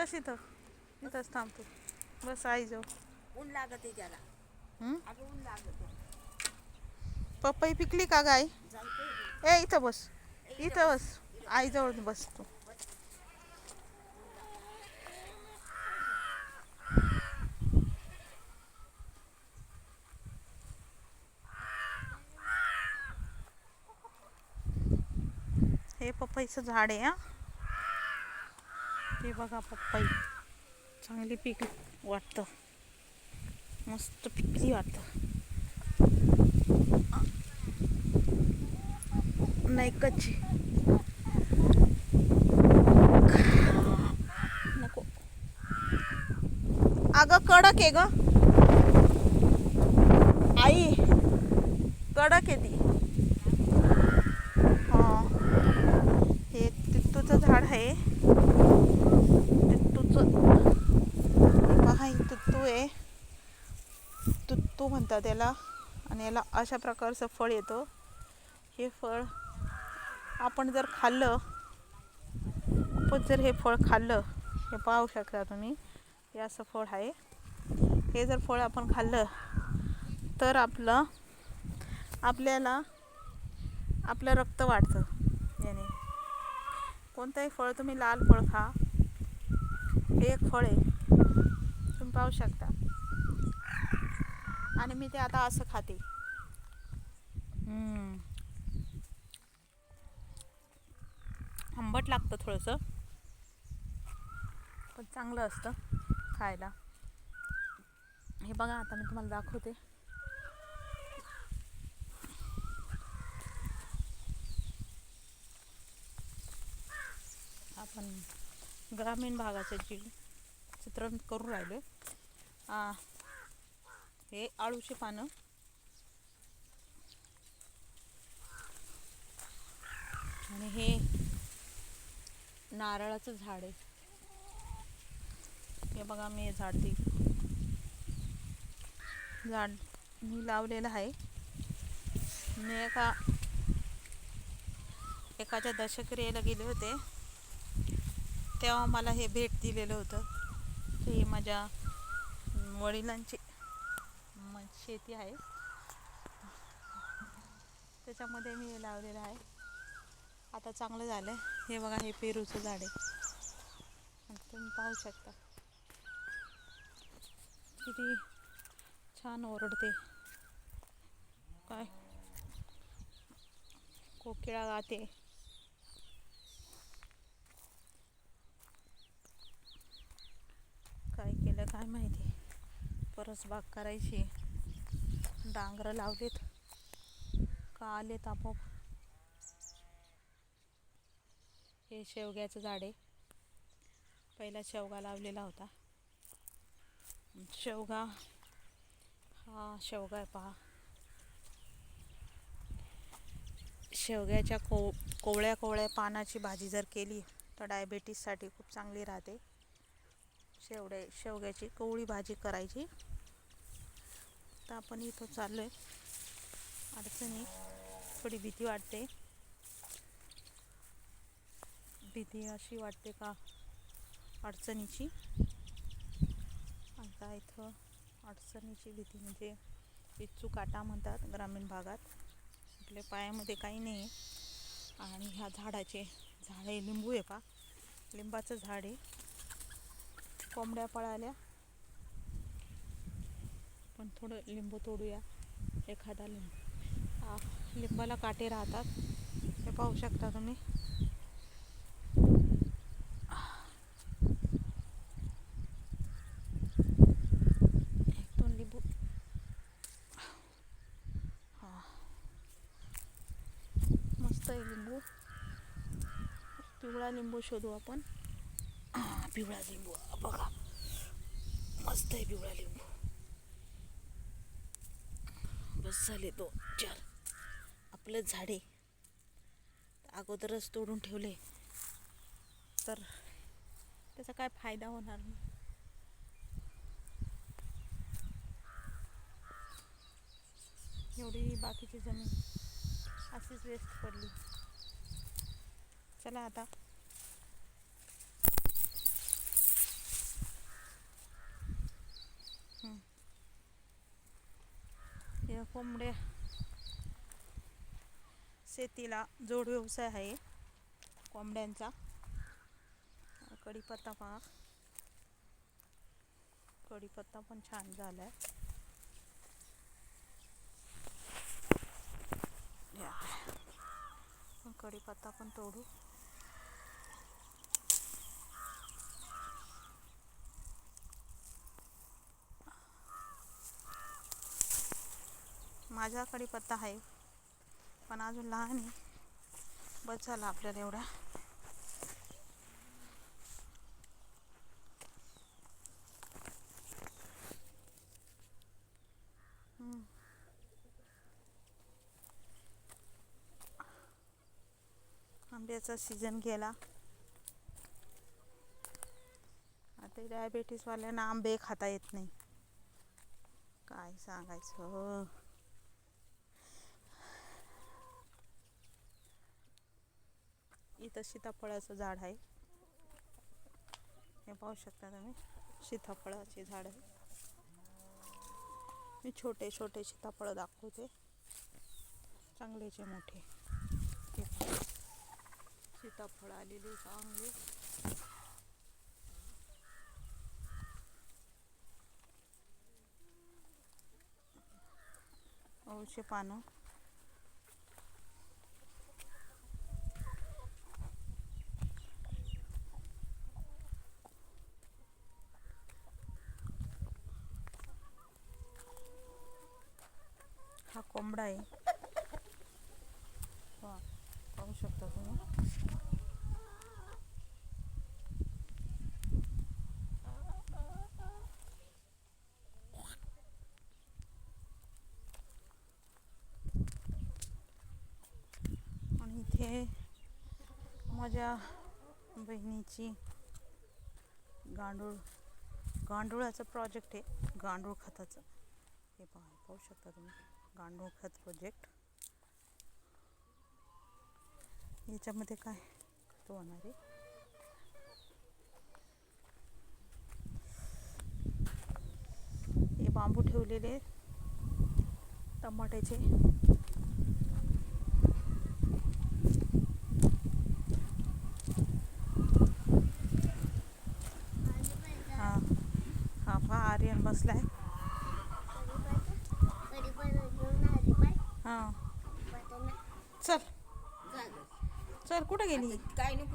बस इथं. इथंच थांबतो. बस आई जाऊ. ऊन लागत आहे त्याला. हं? अगं ऊन लागत आहे. पपई पिकली का गाय ए इथं बस. इथं बस. आईजवळ बस तू. हे पपईचं झाड आहे हा? हे बघा पप्पाई चांगली पीक वाटतं. मस्त पिकली वाटतं. नाही कच्ची. नको. अगं कडक आहे ग. आई कडक आहे ती. हा. हे तित्तूचं झाड आहे. तित्तूचं पहा ही तुतू आहे तुत्तू म्हणतात याला आणि याला अशा प्रकारचं फळ येतं. हे फळ आपण जर खाल्लं आपण जर हे फळ खाल्लं हे पाहू शकता तुम्ही. हे असं फळ आहे. हे जर फळ आपण खाल्लं तर आपलं आपल्याला आपलं रक्त वाढतं. याने. कोणतंही फळ तुम्ही लाल फळ खा. हे एक फळ आहे. तुम्ही पाहू शकता. आणि मी ते आता असं खाते. आंबट लागतं थोडंसं. पण चांगलं असतं खायला. हे बघा आता मी तुम्हाला दाखवते. आपण ग्रामीण भागाचं जी चित्रण करून राहिलो. हे आळूची पानं. आणि हे नारळाचं झाड आहे. हे बघा मी हे झाड ते झाड मी लावलेलं आहे. मी एका एकाच्या दशक्रियेला गेले होते. तेव्हा मला हे भेट दिलेलं होतं हे माझ्या वडिलांची शेती आहे. त्याच्यामध्ये मी हे लावलेलं आहे. आता चांगलं झालं हे बघा हे पेरूचं झाड आहे. तुम्ही पाहू शकता. किती छान ओरडते. काय? कोकिळा गाते. काय माहिती? परस बाग करायची. डांगरं लावलेत. का आलेत आपोआप. हे शेवग्याचं झाड आहे. पहिला शेवगा लावलेला होता. शेवगा हा शेवगा आहे पहा. शेवग्याच्या को कोवळ्या कोवळ्या पानाची भाजी जर केली तर डायबेटीससाठी खूप चांगली राहते. शेवडे शेवग्याची कोवळी भाजी करायची. तर आपण इथं चाललो आहे अडचणी थोडी भीती वाटते. भीती अशी वाटते का? अडचणीची. आता इथं अडचणीची भीती म्हणजे इच्छू काटा म्हणतात ग्रामीण भागात. आपल्या पायामध्ये काही नाही. आहे आणि ह्या झाडाचे झाड आहे लिंबू आहे पा लिंबाचं झाड आहे. कोंबड्या पळाल्या. पण थोडं लिंबू तोडूया. एखादा लिंबू. लिंबाला काटे राहतात. हे पाहू शकता तुम्ही. एक दोन लिंबू. हा. मस्त आहे लिंबू. पिवळा लिंबू शोधू आपण. पिवळा लिंबू बघा. मस्त आहे पिवळा लिंबू बस झाले दोन चार. आपलं झाडे. अगोदरच तोडून ठेवले. तर त्याचा काय फायदा होणार नाही. एवढी बाकीची जमीन अशीच वेस्ट पडली. चला आता. कोंबड्या शेतीला जोड व्यवसाय आहे. कोंबड्यांचा कढीपत्ता पहा. कढीपत्ता पण छान झाला आहे कढीपत्ता पण तोडू. माझा पत्ता आहे. पण अजून लहान आहे. बस झाला आपल्याला एवढा. आंब्याचा सीझन गेला. आता डायबेटीसवाल्यांना आंबे खाता येत नाही. काय सांगायचं? इथं सीताफळाचं झाड आहे. हे पाहू शकता तुम्ही सीताफळाचे झाड आहे. मी छोटे छोटे सीताफळं दाखवते. चांगलेचे मोठे. सीताफळ आलेले चांगले. औषे पानं हा कोंबडा आहे. पाहू शकता तुम्ही. आणि इथे माझ्या बहिणीची गांडूळ गांडुळाचं प्रोजेक्ट आहे. गांडूळ खताचं. हे पहा पाहू शकता तुम्ही. गांडूळ खत प्रोजेक्ट याच्यामध्ये काय खत होणार आहे? हे बांबू ठेवलेले टमाट्याचे. हा हा आर्यन बसलाय. हां. चल. चल कुठं गेली? काय नाही